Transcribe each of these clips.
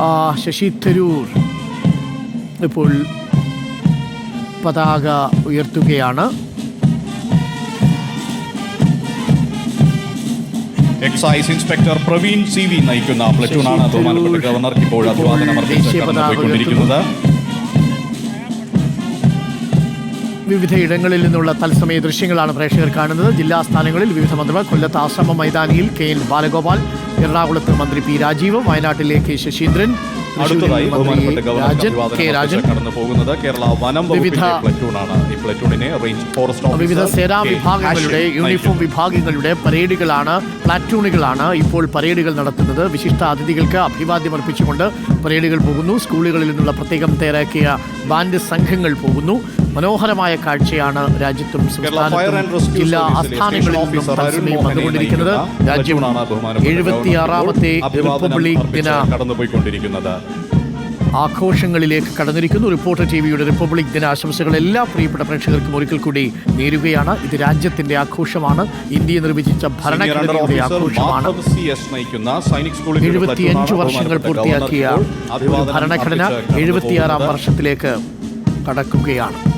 ആ, ശശി തരൂർ ഇപ്പോൾ പതാക ഉയർത്തുകയാണ്. Excise inspector Praveen C V നയിക്കുന്ന പ്ലറ്റൂണാണ് ആണ്. ബഹുമാനപ്പെട്ട ഗവർണർക്ക് ഇപ്പോൾ അഭിവാദനം അർപ്പിച്ച് കടന്നുപോയിക്കൊണ്ടിരിക്കുന്നത്. വിവിധ ഇടങ്ങളിൽ നിന്നുള്ള തത്സമയ ദൃശ്യങ്ങളാണ് പ്രേക്ഷകർ കാണുന്നത്. ജില്ലാ സ്ഥാനങ്ങളിൽ വിവിധ മന്ത്രിമാർ കൊല്ലത്ത് ആശ്രമ മൈതാനിയിൽ കെ എൻ ബാലഗോപാൽ എറണാകുളത്ത് മന്ത്രി പി രാജീവ് വയനാട്ടിലെ കെ ശശീന്ദ്രൻ അടുത്തതായി ബഹുമാനപ്പെട്ട ഗവർണർ കടന്നു പോകുന്നത് കേരള വനം വകുപ്പിന്റെ പ്ലറ്റൂണാണ്. ഈ പ്ലറ്റൂണിനെ റേഞ്ച് ഫോറസ്റ്റ് വിവിധ സേനാ. വിഭാഗങ്ങളുടെ യൂണിഫോം. വിഭാഗങ്ങളുടെ പരേഡുകളാണ് പ്ലാറ്റൂണുകളാണ് ഇപ്പോൾ പരേഡുകൾ നടത്തുന്നത്. വിശിഷ്ട അതിഥികൾക്ക് അഭിവാദ്യം അർപ്പിച്ചുകൊണ്ട് പരേഡുകൾ പോകുന്നു. സ്കൂളുകളിൽ നിന്നുള്ള പ്രത്യേകം തയ്യാറാക്കിയ ബാൻഡ് സംഘങ്ങൾ പോകുന്നു. മനോഹരമായ കാഴ്ചയാണ് രാജ്യത്തും സംസ്ഥാനത്തും ജില്ലാ ആസ്ഥാനങ്ങളിൽ നിന്നും തത്സമയം വന്നുകൊണ്ടിരിക്കുന്നത് രാജ്യം എഴുപത്തിയാറാമത്തെ റിപ്പബ്ലിക് അർപ്പിച്ച് ദിന കടന്നുപോയിക്കൊണ്ടിരിക്കുന്നത്. ആഘോഷങ്ങളിലേക്ക് കടന്നിരിക്കുന്നു. റിപ്പോർട്ടർ ടി വിയുടെ റിപ്പബ്ലിക് ദിനാശംസകൾ എല്ലാ പ്രിയപ്പെട്ട പ്രേക്ഷകർക്കും ഒരിക്കൽ കൂടി നേരുകയാണ്. ഇത് രാജ്യത്തിന്റെ ആഘോഷമാണ്. ഇന്ത്യ നിർവചിച്ച ഭരണഘടനയുടെ ആഘോഷമാണ്. എഴുപത്തിയഞ്ച് വർഷങ്ങൾ പൂർത്തിയാക്കിയ ഭരണഘടന എഴുപത്തിയാറാം വർഷത്തിലേക്ക് കടക്കുകയാണ്.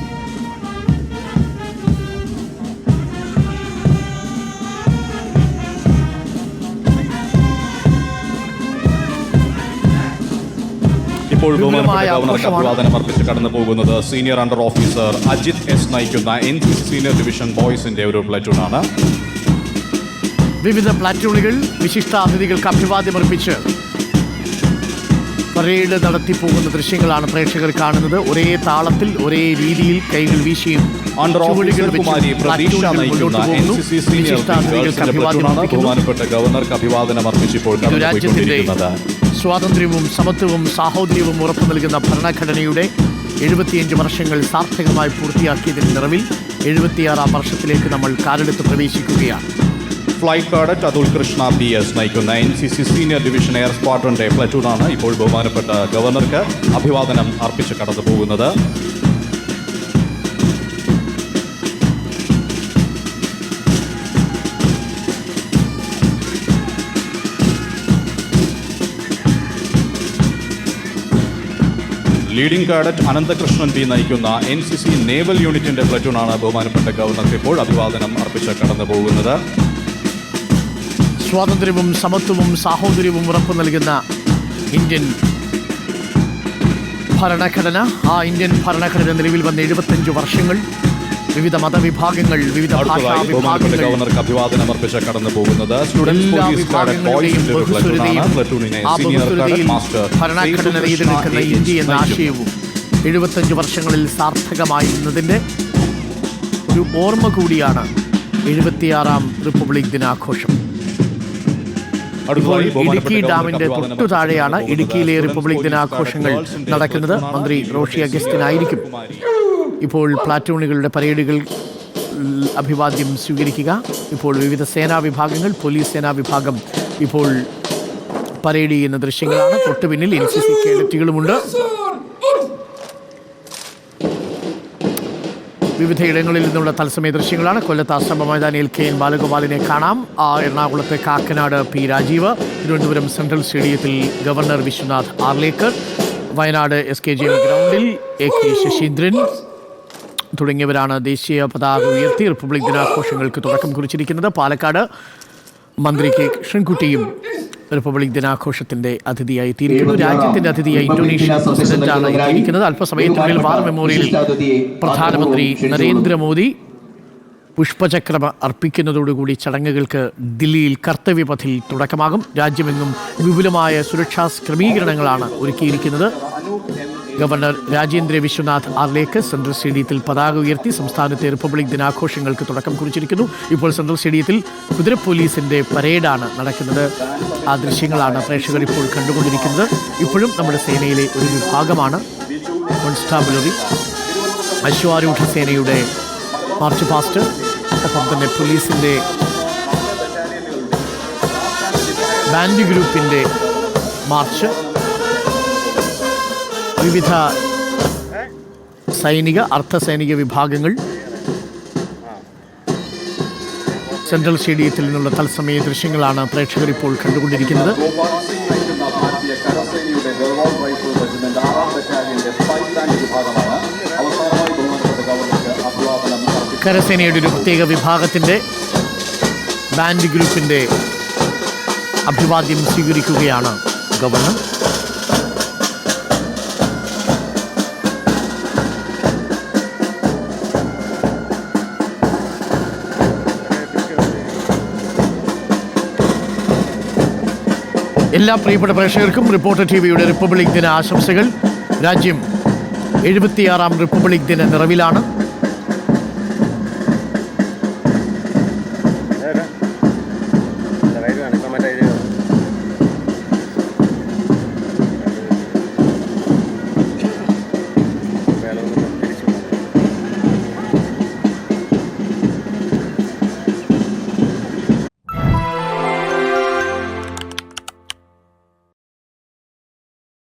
ഇപ്പോൾ ബഹുമാനപ്പെട്ട അഭിവാദനം അർപ്പിച്ച് കടന്നു പോകുന്നത്. Senior under officer Ajith S നയിക്കുന്ന എൻ സി സീനിയർ ഡിവിഷൻ ബോയ്സിന്റെ ഒരു പ്ലറ്റൂണാണ് വിവിധ പ്ലാറ്റൂണുകൾ വിശിഷ്ട അതിഥികൾക്ക് അഭിവാദ്യം അർപ്പിച്ച് പരേഡ് നടത്തി പോകുന്ന ദൃശ്യങ്ങളാണ് പ്രേക്ഷകർ കാണുന്നത്. ഒരേ താളത്തിൽ ഒരേ രീതിയിൽ കൈകൾ വീശിയും അണ്ടർ കുമാരി പ്രതീക്ഷ നയിക്കുന്ന എൻ സി സി സീനിയർ ബഹുമാനപ്പെട്ട ഗവർണർക്ക് അഭിവാദനം അർപ്പിച്ച് ഇപ്പോൾ ഇത് രാജ്യത്തിന്റെ കടന്നുപോയിക്കൊണ്ടിരിക്കുന്നത് സ്വാതന്ത്ര്യവും സമത്വവും സാഹോദര്യവും ഉറപ്പു നൽകുന്ന ഭരണഘടനയുടെ എഴുപത്തിയഞ്ച് വർഷങ്ങൾ സാർത്ഥകമായി പൂർത്തിയാക്കിയതിന് നിറവിൽ എഴുപത്തിയാറാം വർഷത്തിലേക്ക് നമ്മൾ കാലെടുത്ത് പ്രവേശിക്കുകയാണ്. Flight cadet Athul Krishna P S നയിക്കുന്ന N C C senior division air സ്ക്വാഡ്രന്റെ പ്ലറ്റൂണാണ് ഇപ്പോൾ ബഹുമാനപ്പെട്ട ഗവർണർക്ക് അഭിവാദനം അർപ്പിച്ച് കടന്നു പോകുന്നത് ലീഡിംഗ് കാഡറ്റ് അനന്തകൃഷ്ണൻ പി നയിക്കുന്ന എൻ സി സി നേവൽ യൂണിറ്റിന്റെ പ്ലറ്റൂണാണ് ബഹുമാനപ്പെട്ട ഗവർണർക്ക് ഇപ്പോൾ അഭിവാദനം അർപ്പിച്ച് കടന്നു പോകുന്നത് സ്വാതന്ത്ര്യവും സമത്വവും സാഹോദര്യവും ഉറപ്പു നൽകുന്ന ഇന്ത്യൻ ഭരണഘടന. ആ ഇന്ത്യൻ ഭരണഘടന നിലവിൽ വന്ന എഴുപത്തഞ്ച് വർഷങ്ങൾ. വിവിധ മതവിഭാഗങ്ങൾ വിവിധ ബഹുമാനപ്പെട്ട ഗവർണർക്ക് അഭിവാദനം അർപ്പിച്ച കടന്നു പോകുന്നത് സ്റ്റുഡൻസ് പോലീസ് ഭരണഘടന നിൽക്കുന്ന ഇന്ത്യ എന്ന ആശയവും എഴുപത്തഞ്ച് വർഷങ്ങളിൽ സാർത്ഥകമായിരുന്നതിന്റെ ഒരു ഓർമ്മ കൂടിയാണ് എഴുപത്തിയാറാം റിപ്പബ്ലിക് ദിനാഘോഷം. ഇപ്പോൾ ഇടുക്കി ഡാമിന്റെ തൊട്ടു താഴെയാണ് ഇടുക്കിയിലെ റിപ്പബ്ലിക് ദിനാഘോഷങ്ങൾ നടക്കുന്നത് മന്ത്രി റോഷി അഗസ്റ്റിനായിരിക്കും. ഇപ്പോൾ പ്ലാറ്റൂണുകളുടെ പരേഡുകൾ അഭിവാദ്യം സ്വീകരിക്കുക. ഇപ്പോൾ വിവിധ സേനാ വിഭാഗങ്ങൾ പോലീസ് സേനാ വിഭാഗം ഇപ്പോൾ പരേഡ് ചെയ്യുന്ന ദൃശ്യങ്ങളാണ്. തൊട്ടു പിന്നിൽ എൻ സി സി കേഡറ്റുകളുമുണ്ട്. വിവിധ ഇടങ്ങളിൽ നിന്നുള്ള തത്സമയ ദൃശ്യങ്ങളാണ്. കൊല്ലത്ത് ആശ്രമ മൈതാനിയിൽ കെ എൻ ബാലഗോപാലിനെ കാണാം. എറണാകുളത്ത് കാക്കനാട് പി രാജീവ് തിരുവനന്തപുരം സെൻട്രൽ സ്റ്റേഡിയത്തിൽ governor Vishwanath Arlekar Wayanad S K G M ഗ്രൗണ്ടിൽ എ കെ ശശീന്ദ്രൻ തുടങ്ങിയവരാണ് ദേശീയ പതാക ഉയർത്തി റിപ്പബ്ലിക് ദിനാഘോഷങ്ങൾക്ക് തുടക്കം കുറിച്ചിരിക്കുന്നത്. പാലക്കാട് മന്ത്രി കെ കൃഷ്ണൻകുട്ടിയും റിപ്പബ്ലിക് ദിനാഘോഷത്തിന്റെ അതിഥിയായി എത്തിയിരിക്കുന്നു രാജ്യത്തിന്റെ അതിഥിയായി ഇന്തോനേഷ്യൻ പ്രസിഡന്റാണ് എത്തിയിരിക്കുന്നത്. അല്പസമയത്തിനുള്ളിൽ വാർ മെമ്മോറിയലിൽ പ്രധാനമന്ത്രി നരേന്ദ്രമോദി പുഷ്പചക്രം അർപ്പിക്കുന്നതോടുകൂടി ചടങ്ങുകൾക്ക് ദില്ലിയിൽ കർത്തവ്യപഥിൽ തുടക്കമാകും. രാജ്യമെങ്ങും വിപുലമായ സുരക്ഷാ ക്രമീകരണങ്ങളാണ് ഒരുക്കിയിരിക്കുന്നത്. ഗവർണർ രാജേന്ദ്ര വിശ്വനാഥ് ആർലേക്ക് സെൻട്രൽ സ്റ്റേഡിയത്തിൽ പതാക ഉയർത്തി സംസ്ഥാനത്തെ റിപ്പബ്ലിക് ദിനാഘോഷങ്ങൾക്ക് തുടക്കം കുറിച്ചിരിക്കുന്നു. ഇപ്പോൾ സെൻട്രൽ സ്റ്റേഡിയത്തിൽ കുതിര പോലീസിന്റെ പരേഡാണ് നടക്കുന്നത്. ആ ദൃശ്യങ്ങളാണ് പ്രേക്ഷകർ ഇപ്പോൾ കണ്ടുകൊണ്ടിരിക്കുന്നത്. ഇപ്പോഴും നമ്മുടെ സേനയിലെ ഒരു വിഭാഗമാണ് കോൺസ്റ്റാബുലറി അശ്വാരൂഢ സേനയുടെ മാർച്ച് പാസ്റ്റ് ഒപ്പം തന്നെ പോലീസിന്റെ ബാൻഡ് ഗ്രൂപ്പിന്റെ മാർച്ച്. വിവിധ സൈനിക അർദ്ധസൈനിക വിഭാഗങ്ങൾ സെൻട്രൽ സ്റ്റേഡിയത്തിൽ നിന്നുള്ള തത്സമയ ദൃശ്യങ്ങളാണ് പ്രേക്ഷകർ ഇപ്പോൾ കണ്ടുകൊണ്ടിരിക്കുന്നത്. കരസേനയുടെ ഒരു പ്രത്യേക വിഭാഗത്തിന്റെ ബാൻഡ് ഗ്രൂപ്പിന്റെ അഭിവാദ്യം സ്വീകരിക്കുകയാണ് ഗവർണർ. എല്ലാ പ്രിയപ്പെട്ട പ്രേക്ഷകർക്കും റിപ്പോർട്ടർ ടി വിയുടെ റിപ്പബ്ലിക് ദിന ആശംസകൾ. രാജ്യം എഴുപത്തിയാറാം റിപ്പബ്ലിക് ദിന നിറവിലാണ്.